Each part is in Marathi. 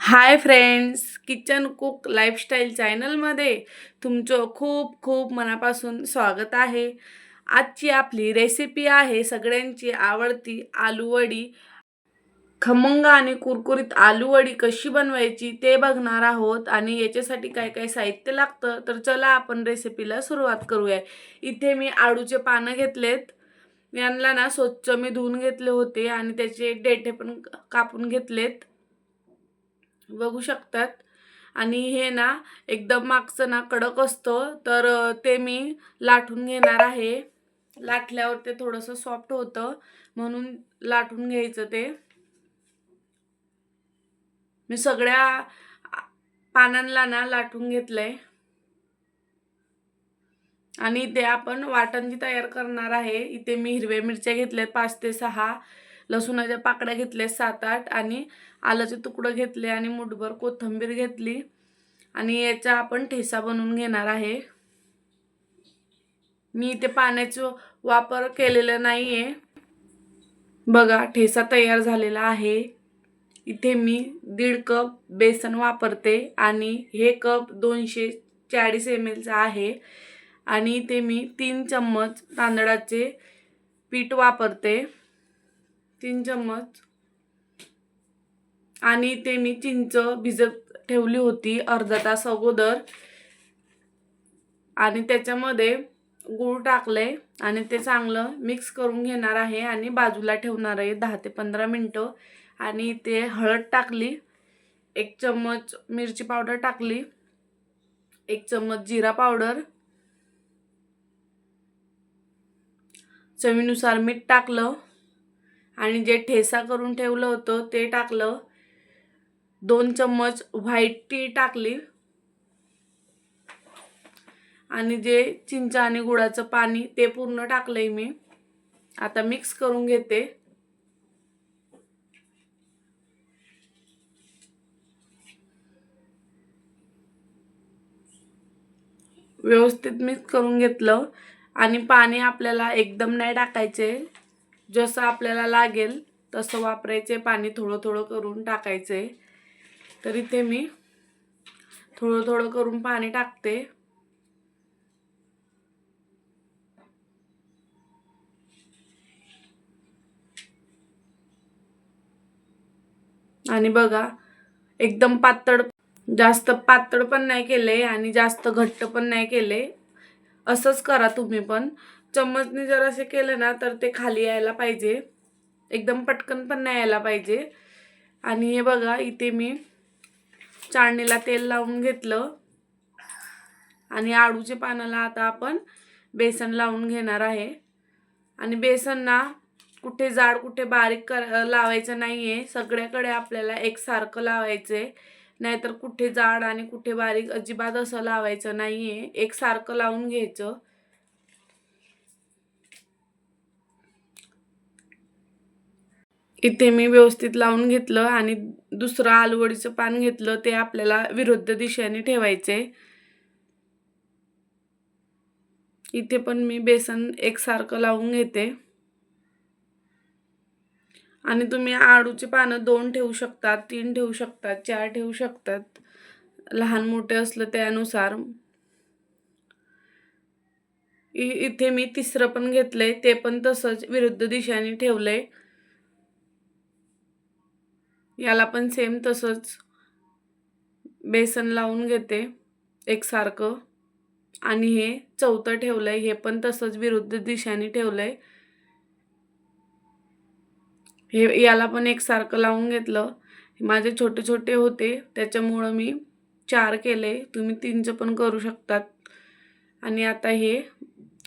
Hi friends kitchen cook lifestyle चॅनलमध्ये तुमचं खूप खूप मनापासून स्वागत आहे. आजची आपली रेसिपी आहे सगळ्यांची आवडती आलूवडी खमंग आणि कुरकुरीत आलूवडी कशी बनवायची ते बघणार आहोत आणि याच्यासाठी काय काय साहित्य लागतं तर चला आपण रेसिपीला सुरुवात करूया. इथे मी आळूचे पानं घेतलेत. यांना ना स्वच्छ मी धुवून घेतले होते आणि त्याचे डेठे पण कापून घेतलेत. बघू शकतात. आणि हे ना एकदम मागचं ना कडक असतं. तर ते मी लाटून घेणार आहे. लाटल्यावर ते थोडंसं सॉफ्ट होतं. म्हणून लाटून घ्यायचं ते. मी सगळ्या पानांला पानांना ना लाटून घेतलंय. आणि ते आपण वाटण जी तयार करणार आहे इथे मी हिरव्या मिरच्या घेतल्या पाच ते सहा. लसूणाच्या पाकड्या घेतल्या सात आठ आणि आल्याचे तुकडं घेतले आणि मुठभर कोथिंबीर घेतली. आणि याचा आपण ठेसा बनवून घेणार आहे. मी इथे पाण्याचा वापर केलेला नाही आहे बघा ठेसा तयार झालेला आहे. इथे मी दीड कप बेसन वापरते आणि हे कप दोनशे चाळीस एम एलचा आहे. आणि इथे मी तीन चम्मच तांदळाचे पीठ वापरते. तीन चम्मच. आणि ते मी चिंच भिजत ठेवली होती अर्धा तास अगोदर. आणि त्याच्यामध्ये गूळ टाकले आणि ते चांगलं मिक्स करून घेणार आहे आणि बाजूला ठेवणार आहे दहा ते पंधरा मिनटं. आणि ते हळद टाकली एक चम्मच मिरची पावडर टाकली एक चम्मच जिरा पावडर. चवीनुसार मीठ टाकलं. आणि जे ठेसा करून ठेवलं होतं ते टाकलं. दोन चम्मच व्हाईट टी टाकली. आणि जे चिंच आणि गुळाचं पाणी ते पूर्ण टाकलंय मी. आता मिक्स करून घेते. व्यवस्थित मिक्स करून घेतलं. आणि पाणी आपल्याला एकदम नाही टाकायचे. जसं आपल्याला लागेल तसं वापरायचे. पाणी थोडं थोडं करून टाकायचे. तर इथे मी थोडं थोडं करून पाणी टाकते. आणि बघा एकदम पातळ जास्त पातळ पण नाही केले आणि जास्त घट्ट पण नाही केले. असंच करा तुम्ही पण. चम्मचने जर असे केलं ना तर ते खाली यायला पाहिजे. एकदम पटकन पण नाही यायला पाहिजे. आणि हे बघा इथे मी चाळणीला तेल लावून घेतलं. आणि आळूच्या पानाला आता आपण बेसन लावून घेणार आहे. आणि बेसन ना कुठे जाड कुठे बारीक कर लावायचं नाही आहे सगळ्याकडे आपल्याला एकसारखं लावायचं आहे नाहीतर कुठे जाड आणि कुठे बारीक अजिबात असं लावायचं नाही आहे एकसारखं लावून घ्यायचं. इथे मी व्यवस्थित लावून घेतलं आणि दुसरं आलवडीचं पान घेतलं ते आपल्याला विरुद्ध दिशेने ठेवायचे. इथे पण मी बेसन एकसारखं लावून घेते. आणि तुम्ही आळूची पानं दोन ठेवू शकतात तीन ठेवू शकतात चार ठेवू शकतात. लहान मोठे असलं त्यानुसार. इथे मी तिसरं पण घेतलंय ते पण तसंच विरुद्ध दिशेने ठेवलंय. याला पण सेम तसंच बेसन लावून घेते एकसारखं. आणि हे चौथं ठेवलं आहे हे पण तसंच विरुद्ध दिशेने आहे हे याला पण एकसारखं लावून घेतलं. माझे छोटे छोटे होते त्याच्यामुळं मी चार केले. तुम्ही तीनचं पण करू शकतात. आणि आता हे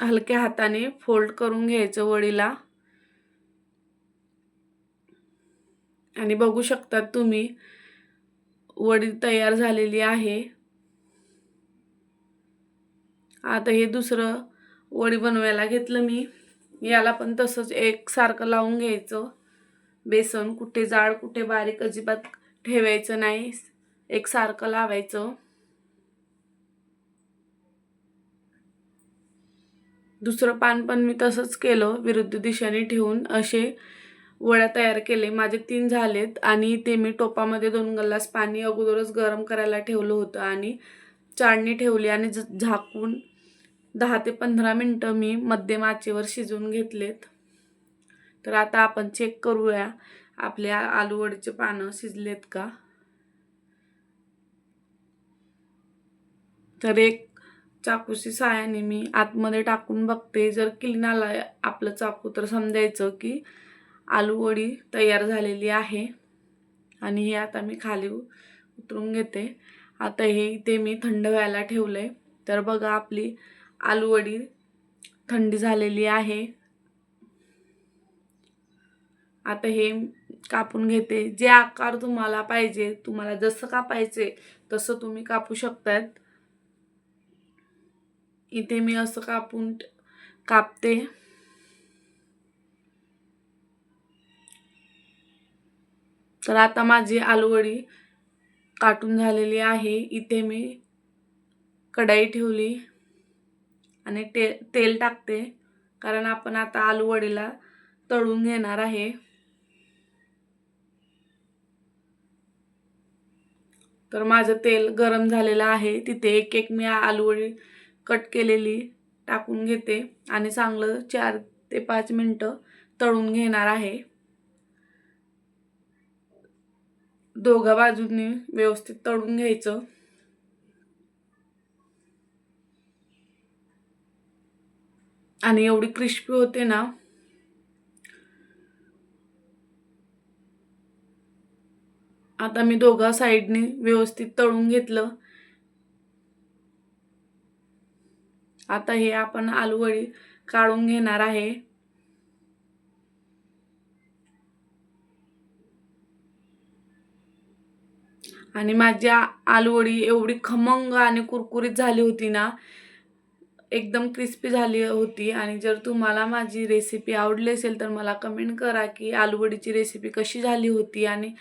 हलक्या हाताने फोल्ड करून घ्यायचं वडीला. आणि बघू शकतात तुम्ही वडी तयार झालेली आहे. आता हे दुसरं वडी बनवायला घेतलं मी. याला पण तसंच एकसारखं लावून घ्यायचं. बेसन कुठे जाड कुठे बारीक अजिबात ठेवायचं नाही. एकसारखं लावायचं. दुसरं पान पण मी तसंच केलं विरुद्ध दिशेने ठेवून असे वड्या तयार केले. माझे तीन झालेत आणि ते मी टोपामध्ये दोन गल्लास पाणी अगोदरच गरम करायला ठेवलं होतं आणि चाळणी ठेवली आणि झ- झाकून दहा ते पंधरा मिनटं मी मध्यम आचेवर शिजवून घेतलेत. तर आता आपण चेक करूया आपल्या आलूवडीचे पानं शिजलेत का? तर एक चाकूची सायाने मी आतमध्ये टाकून बघते. जर क्लीन आला आपलं चाकू तर समजायचं की आलूवडी तयार झालेली आहे. आणि हे आता मी खाली उतरून घेते. आता हे इथे मी थंड व्हायला ठेवलं आहे तर बघा आपली आलूवडी थंडी झालेली आहे. आता हे कापून घेते. जे आकार तुम्हाला पाहिजे तुम्हाला जसं कापायचे तसं तुम्ही कापू शकतात इथे मी असं कापून कापते. तर आता माझी आलूवडी काटून झालेली आहे. इथे मी कढाई ठेवली आणि ते तेल टाकते. कारण आपण आता आलूवडीला तळून घेणार आहे. तर माझं तेल गरम झालेलं आहे. तिथे एक एक मी आलूवडी कट केलेली टाकून घेते आणि चांगलं चार ते पाच मिनटं तळून घेणार आहे. दोघा बाजूंनी व्यवस्थित तळून घ्यायचं. आणि एवढी क्रिस्पी होते ना आता मी दोघा साईडने व्यवस्थित तळून घेतलं. आता हे आपण आलूवडी काढून घेणार आहे. आणि माझी आ- आलूवडी एवढी खमंग आणि कुरकुरीत झाली होती ना एकदम क्रिस्पी झाली होती. आणि जर तुम्हाला माझी रेसिपी आवडली असेल तर मला कमेंट करा की आलूवडीची रेसिपी कशी झाली होती. आणि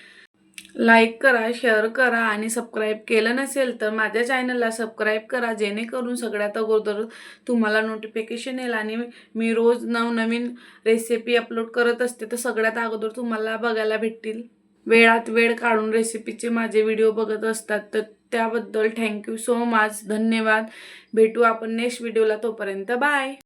लाईक करा शेअर करा आणि सबस्क्राईब केलं नसेल तर माझ्या चॅनलला सबस्क्राईब करा जेणेकरून सगळ्यात अगोदर तुम्हाला नोटिफिकेशन येईल. आणि मी रोज नवनवीन रेसिपी अपलोड करत असते तर सगळ्यात अगोदर तुम्हाला बघायला भेटतील. वेळात वेळ काढून रेसिपीचे माझे व्हिडिओ बघत असतात तर त्याबद्दल थँक्यू सो मच धन्यवाद. भेटू आपण नेक्स्ट व्हिडिओला तोपर्यंत. बाय